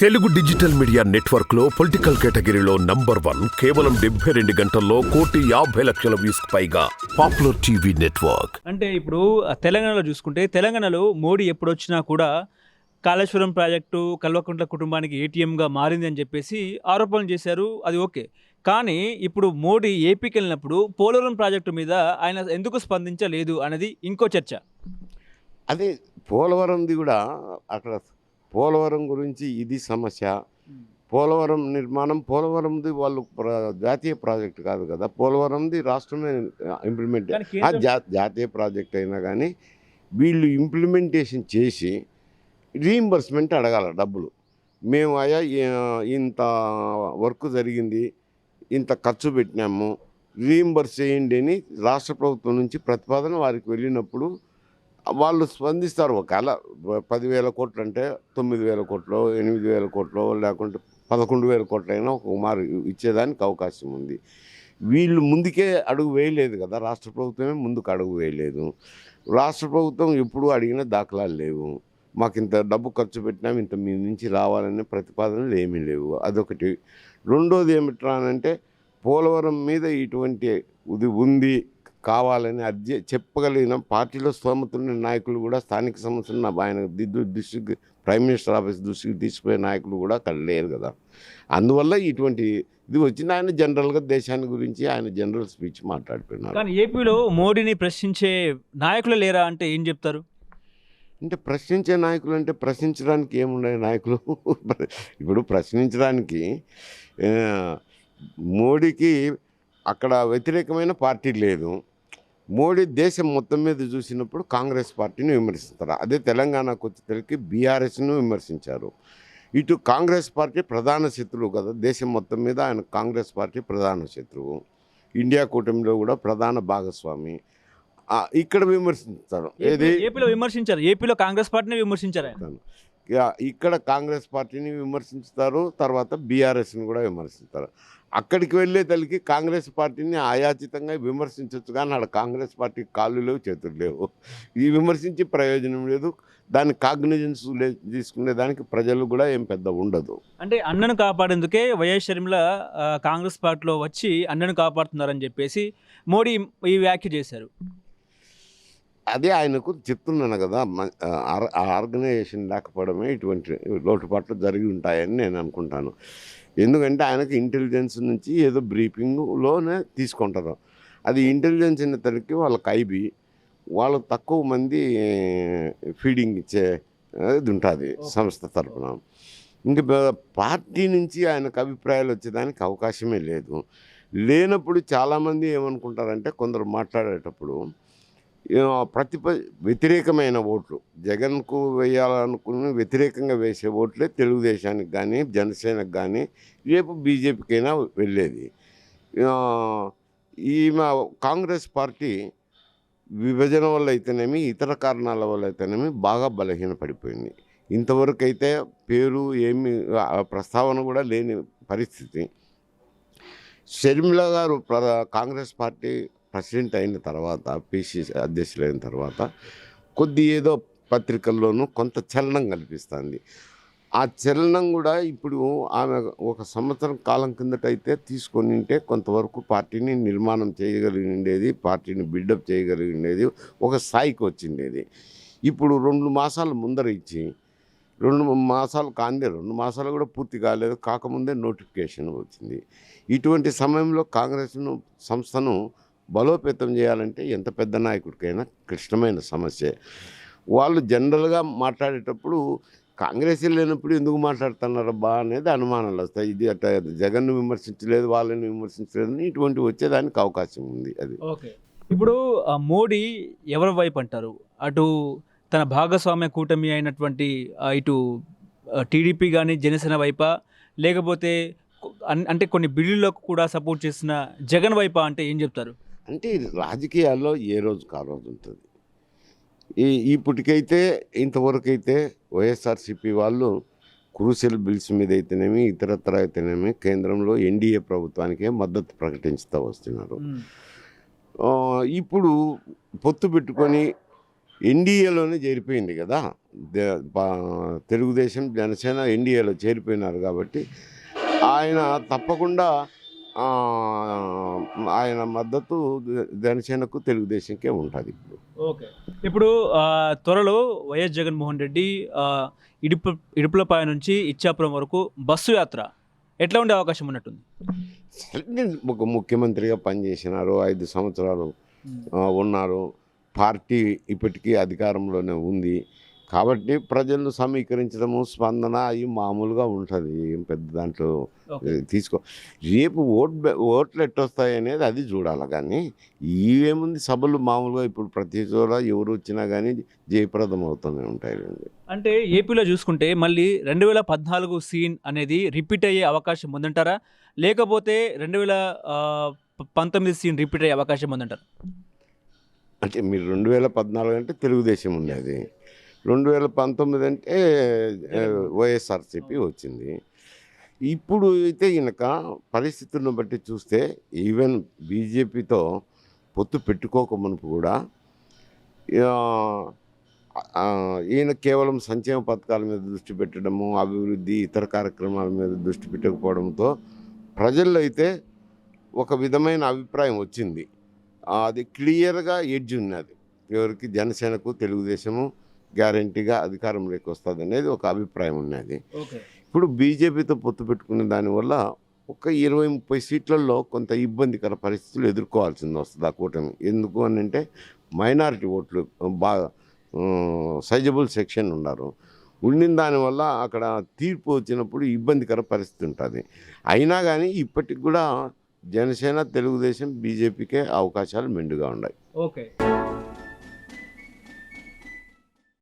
Telugu digital media నెట్వర్క్లో political కేటగిరీలో number one కేవలం డెబ్బై రెండు గంటల్లో కోటి యాభై లక్షల వ్యూస్ పైగా పాపులర్ టీవీ నెట్వర్క్. అంటే ఇప్పుడు తెలంగాణలో చూసుకుంటే తెలంగాణలో మోడీ ఎప్పుడు వచ్చినా కూడా కాళేశ్వరం ప్రాజెక్టు కల్వకుంట్ల కుటుంబానికి ఏటీఎంగా మారింది అని చెప్పేసి ఆరోపణలు చేశారు. అది ఓకే. కానీ ఇప్పుడు మోడీ ఏపీకి వెళ్ళినప్పుడు పోలవరం ప్రాజెక్టు మీద ఆయన ఎందుకు స్పందించలేదు అనేది ఇంకో చర్చ. అదే పోలవరంది కూడా అక్కడ పోలవరం గురించి ఇది సమస్య. పోలవరం నిర్మాణం పోలవరంది వాళ్ళు ప్ర- జాతీయ ప్రాజెక్ట్ కాదు కదా. పోలవరంది రాష్ట్రమే ఇంప్లిమెంట్ జాతీయ ప్రాజెక్ట్ అయినా కానీ వీళ్ళు ఇంప్లిమెంటేషన్ చేసి రీయింబర్స్మెంట్ అడగాల డబ్బులు. మేము అయ్యా ఇంత వర్క్ జరిగింది ఇంత ఖర్చు పెట్టినాము రీయింబర్స్ చేయండి అని రాష్ట్ర ప్రభుత్వం నుంచి ప్రతిపాదన వారికి వెళ్ళినప్పుడు వాళ్ళు స్పందిస్తారు ఒకవేళ పదివేల కోట్లు అంటే తొమ్మిది వేల కోట్లు ఎనిమిది వేల కోట్లు లేకుంటే పదకొండు వేల కోట్లైనా ఒక మారు ఇచ్చేదానికి అవకాశం ఉంది. వీళ్ళు ముందుకే అడుగు వేయలేదు కదా. రాష్ట్ర ప్రభుత్వమే ముందుకు అడుగు వేయలేదు. రాష్ట్ర ప్రభుత్వం ఎప్పుడు అడిగిన దాఖలాలు లేవు. మాకు ఇంత డబ్బు ఖర్చు పెట్టినాం ఇంత మీ నుంచి రావాలనే ప్రతిపాదనలు ఏమీ లేవు. అదొకటి. రెండోది ఏమిట్రా అంటే పోలవరం మీద ఇటువంటి ఇది ఉంది కావాలని అర్జీ చెప్పగలిగిన పార్టీలో స్తోమత ఉన్న నాయకులు కూడా స్థానిక సమస్యలను ఆయన దృష్టికి ప్రైమ్ మినిస్టర్ ఆఫీస్ దృష్టికి తీసుకుపోయే నాయకులు కూడా అక్కడ లేరు కదా. అందువల్ల ఇటువంటి ఇది వచ్చింది. ఆయన జనరల్గా దేశాన్ని గురించి ఆయన జనరల్ స్పీచ్ మాట్లాడిపోయినారు కానీ ఏపీలో మోడీని ప్రశ్నించే నాయకులు లేరా అంటే ఏం చెప్తారు? అంటే ప్రశ్నించే నాయకులు అంటే ప్రశ్నించడానికి ఏమున్నాయి నాయకులు? ఇప్పుడు ప్రశ్నించడానికి మోడీకి అక్కడ వ్యతిరేకమైన పార్టీ లేదు. మోడీ దేశం మొత్తం మీద చూసినప్పుడు కాంగ్రెస్ పార్టీని విమర్శిస్తారు. అదే తెలంగాణకు వచ్చేసరికి బీఆర్ఎస్ను విమర్శించారు. ఇటు కాంగ్రెస్ పార్టీ ప్రధాన శత్రువు కదా దేశం మొత్తం మీద ఆయన కాంగ్రెస్ పార్టీ ప్రధాన శత్రువు. ఇండియా కూటమిలో కూడా ప్రధాన భాగస్వామి. ఇక్కడ విమర్శిస్తారు ఏది? ఏపీ- ఏపీలో విమర్శించారు. ఏపీలో కాంగ్రెస్ పార్టీని విమర్శించారు ఇక్కడ కాంగ్రెస్ పార్టీని విమర్శిస్తారు తర్వాత బీఆర్ఎస్ని కూడా విమర్శిస్తారు అక్కడికి వెళ్ళే తల్లికి కాంగ్రెస్ పార్టీని ఆయాచితంగా విమర్శించవచ్చు కానీ ఆడ కాంగ్రెస్ పార్టీకి కాళ్ళు లేవు చేతులు లేవు. ఈ విమర్శించి ప్రయోజనం లేదు. దాని కాగ్నిజెన్స్ తీసుకునే దానికి ప్రజలు కూడా ఏం పెద్ద ఉండదు. అంటే అన్నను కాపాడేందుకే వైఎస్ షర్మిల కాంగ్రెస్ పార్టీలో వచ్చి అన్నను కాపాడుతున్నారని చెప్పేసి మోడీ ఈ వ్యాఖ్య చేశారు. అదే ఆయనకు చెప్తున్నాను కదా ఆ- ఆర్గనైజేషన్ లేకపోవడమే ఇటువంటి లోటుపాట్లు జరిగి ఉంటాయని నేను అనుకుంటాను. ఎందుకంటే ఆయనకు ఇంటెలిజెన్స్ నుంచి ఏదో బ్రీఫింగ్లోనే తీసుకుంటారు. అది ఇంటెలిజెన్స్ అయిన తనకి వాళ్ళకి ఐబి వాళ్ళకు తక్కువ మంది ఫీడింగ్ ఇచ్చే ఇది ఉంటుంది సంస్థ తరపున. ఇంక పార్టీ నుంచి ఆయనకు అభిప్రాయాలు వచ్చేదానికి అవకాశమే లేదు. లేనప్పుడు చాలామంది ఏమనుకుంటారంటే కొందరు మాట్లాడేటప్పుడు ప్రతిప వ్యతిరేకమైన ఓట్లు. జగన్కు వేయాలనుకుని వ్యతిరేకంగా వేసే ఓట్లే తెలుగుదేశానికి కానీ జనసేనకు కానీ రేపు బీజేపీకైనా వెళ్ళేది. ఈ మా కాంగ్రెస్ పార్టీ విభజన వల్ల అయితేనేమి ఇతర కారణాల వల్ల అయితేనేమి బాగా బలహీనపడిపోయింది. ఇంతవరకు అయితే పేరు ఏమి ఆ ప్రస్తావన కూడా లేని పరిస్థితి. షర్మిల గారు కాంగ్రెస్ పార్టీ ప్రెసిడెంట్ అయిన తర్వాత పిసిసి అధ్యక్షులైన తర్వాత కొద్ది ఏదో పత్రికల్లోనూ కొంత చలనం కనిపిస్తుంది. ఆ చలనం కూడా ఇప్పుడు ఆమె ఒక సంవత్సరం కాలం కిందట అయితే తీసుకొని ఉంటే కొంతవరకు పార్టీని నిర్మాణం చేయగలిగి ఉండేది పార్టీని బిల్డప్ చేయగలిగి ఉండేది ఒక స్థాయికి వచ్చిండేది. ఇప్పుడు రెండు మాసాలు ముందర ఇచ్చి రెండు మాసాలు కాందే రెండు మాసాలు కూడా పూర్తి కాలేదు కాకముందే నోటిఫికేషన్ వచ్చింది. ఇటువంటి సమయంలో కాంగ్రెస్ను సంస్థను బలోపేతం చేయాలంటే ఎంత పెద్ద నాయకుడికైనా క్లిష్టమైన సమస్య. వాళ్ళు జనరల్గా మాట్లాడేటప్పుడు కాంగ్రెస్ లేనప్పుడు ఎందుకు మాట్లాడుతున్నారబ్బా అనేది అనుమానాలు వస్తాయి. ఇది అట్ట జగన్ను విమర్శించలేదు వాళ్ళని విమర్శించలేదు అని ఇటువంటివి వచ్చేదానికి అవకాశం ఉంది అది. ఓకే. ఇప్పుడు ఆ, మోడీ ఎవరి వైపు అంటారు? అటు తన భాగస్వామ్య కూటమి అయినటువంటి ఇటు టీడీపీ కానీ జనసేన వైపా? లేకపోతే అంటే కొన్ని బిల్లులకు కూడా సపోర్ట్ చేసిన జగన్ వైపా అంటే ఏం చెప్తారు? అంటే ఇది రాజకీయాల్లో ఏ రోజు కా రోజు ఉంటుంది. ఈ ఇప్పటికైతే ఇంతవరకు అయితే వైఎస్ఆర్సీపీ వాళ్ళు క్రూషియల్ బిల్స్ మీద అయితేనేమి ఇతరత్ర అయితేనేమి కేంద్రంలో ఎన్డీఏ ప్రభుత్వానికే మద్దతు ప్రకటించుతూ వస్తున్నారు. ఇప్పుడు పొత్తు పెట్టుకొని ఎన్డీఏలోనే చేరిపోయింది కదా. తెలుగుదేశం జనసేన ఎన్డీఏలో చేరిపోయినారు కాబట్టి ఆయన తప్పకుండా ఆయన మద్దతు జనసేనకు తెలుగుదేశంకే ఉంటుంది ఇప్పుడు. ఓకే. ఇప్పుడు త్వరలో వైఎస్ జగన్మోహన్ రెడ్డి ఇడుపు ఇడుపులపాయ నుంచి ఇచ్చాపురం వరకు బస్సు యాత్ర ఎట్లా ఉండే అవకాశం ఉన్నట్టుంది? సరే ఒక ముఖ్యమంత్రిగా పనిచేసినారు ఐదు సంవత్సరాలు ఉన్నారు. పార్టీ ఇప్పటికీ అధికారంలోనే ఉంది. కాబట్టి ప్రజలను సమీకరించడము స్పందన అవి మామూలుగా ఉంటుంది. ఏం పెద్ద దాంట్లో తీసుకో. రేపు ఓట్ ఓట్లు ఎట్టొస్తాయి అనేది అది చూడాలి కానీ ఇవేముంది సభలు మామూలుగా ఇప్పుడు ప్రతి చోట ఎవరు వచ్చినా కానీ జయప్రదం అవుతూనే ఉంటాయి అంటే ఏపీలో చూసుకుంటే మళ్ళీ రెండు వేల పద్నాలుగు సీన్ అనేది రిపీట్ అయ్యే అవకాశం ఉందంటారా? లేకపోతే రెండు వేల పంతొమ్మిది సీన్ రిపీట్ అయ్యే అవకాశం ఉందంటారా? అంటే మీరు రెండు వేల పద్నాలుగు అంటే తెలుగుదేశం ఉండేది రెండు వేల పంతొమ్మిది అంటే వైఎస్ఆర్సీపీ వచ్చింది. ఇప్పుడు అయితే ఈయనక పరిస్థితులను బట్టి చూస్తే ఈవెన్ బీజేపీతో పొత్తు పెట్టుకోక మునుపు కూడా ఈయన కేవలం సంక్షేమ పథకాల మీద దృష్టి పెట్టడము అభివృద్ధి ఇతర కార్యక్రమాల మీద దృష్టి పెట్టకపోవడంతో ప్రజల్లో అయితే ఒక విధమైన అభిప్రాయం వచ్చింది. అది క్లియర్గా ఎడ్జ్ ఉన్నది. ఎవరికి జనసేనకు తెలుగుదేశము గ్యారంటీగా అధికారంలోకి వస్తుంది అనేది ఒక అభిప్రాయం ఉన్నది. ఇప్పుడు బీజేపీతో పొత్తు పెట్టుకునే దానివల్ల ఒక ఇరవై ముప్పై సీట్లలో కొంత ఇబ్బందికర పరిస్థితులు ఎదుర్కోవాల్సింది వస్తుంది ఆ కూటమి. ఎందుకు అని అంటే మైనారిటీ ఓట్లు బాగా సైజబుల్ సెక్షన్ ఉన్నారు. ఉండిన దానివల్ల అక్కడ తీర్పు వచ్చినప్పుడు ఇబ్బందికర పరిస్థితి ఉంటుంది. అయినా కానీ ఇప్పటికి కూడా జనసేన తెలుగుదేశం బీజేపీకే అవకాశాలు మెండుగా ఉన్నాయి. ఓకే.